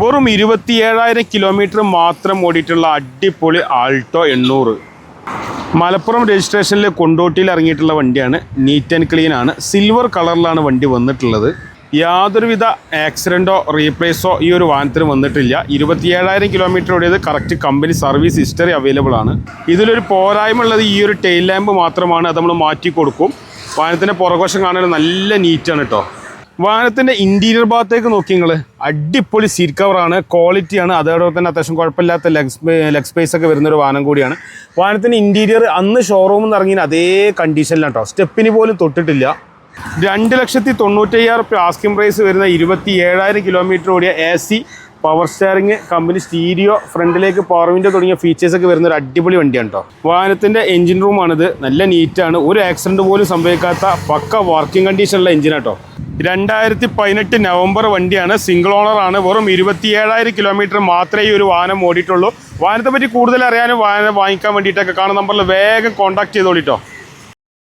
വെറും ഇരുപത്തിയേഴായിരം കിലോമീറ്റർ മാത്രം ഓടിയിട്ടുള്ള അടിപൊളി ആൾട്ടോ എണ്ണൂറ്. മലപ്പുറം രജിസ്ട്രേഷനിൽ കൊണ്ടോട്ടിയിൽ ഇറങ്ങിയിട്ടുള്ള വണ്ടിയാണ് നീറ്റ് ആൻഡ് ക്ലീൻ ആണ്. സിൽവർ കളറിലാണ് വണ്ടി വന്നിട്ടുള്ളത്. യാതൊരുവിധ ആക്സിഡന്റോ റീപ്ലേസോ ഈ ഒരു വാഹനത്തിന് വന്നിട്ടില്ല. ഇരുപത്തിയേഴായിരം കിലോമീറ്റർ ഓടിയത് correct company service history available ആണ്. ഇതിലൊരു പോരായ്മ ഉള്ളത് ഈ ഒരു ടെയിൽ ലാമ്പ് മാത്രമാണ്. അത് നമ്മൾ മാറ്റി കൊടുക്കും വാഹനത്തിന്റെ പുറകോശം കാണാൻ നല്ല നീറ്റാണ് കേട്ടോ വാഹനത്തിന്റെ ഇന്റീരിയർ ഭാഗത്തേക്ക് നോക്കി നിങ്ങൾ അടിപൊളി സീറ്റ് കവറാണ് ക്വാളിറ്റിയാണ് അതോടൊപ്പം തന്നെ അത്യാവശ്യം കുഴപ്പമില്ലാത്ത ലെഗ് ലെഗ് സ്പേസ് ഒക്കെ വരുന്ന ഒരു വാഹനം കൂടിയാണ്. വാഹനത്തിന്റെ ഇന്റീരിയർ അന്ന് ഷോറൂമിൽ നിന്ന് ഇറങ്ങിയ അതേ കണ്ടീഷനിലാണ് കേട്ടോ സ്റ്റെപ്പിന് പോലും തൊട്ടിട്ടില്ല. രണ്ട് ലക്ഷത്തി തൊണ്ണൂറ്റയ്യായിരം ആസ്കിംഗ് പ്രൈസ് വരുന്ന ഇരുപത്തി ഏഴായിരം കിലോമീറ്റർ ഓടിയ A C power steering company stereo ഫ്രണ്ടിലേക്ക് പവർ വിൻഡോ തുടങ്ങിയ ഫീച്ചേഴ്സ് ഒക്കെ വരുന്ന ഒരു അടിപൊളി വണ്ടിയാണ് കേട്ടോ വാഹനത്തിന്റെ എഞ്ചിൻ റൂമാണിത് നല്ല നീറ്റാണ് ഒരു ആക്സിഡന്റ് പോലും സംഭവിക്കാത്ത പക്ക വർക്കിംഗ് കണ്ടീഷനുള്ള എഞ്ചിനാട്ടോ രണ്ടായിരത്തി പതിനെട്ട് നവംബർ വണ്ടിയാണ്. സിംഗിൾ ഓണർ ആണ്. വെറും ഇരുപത്തി ഏഴായിരം കിലോമീറ്റർ മാത്രമേ ഈ ഒരു വാഹനം ഓടിയിട്ടുള്ളൂ. വാഹനത്തെ പറ്റി കൂടുതൽ അറിയാനും വാഹനം വാങ്ങിക്കാൻ വേണ്ടിയിട്ടൊക്കെ കാണുന്ന നമ്പറിൽ വേഗം കോൺടാക്ട് ചെയ്തോളിട്ടോ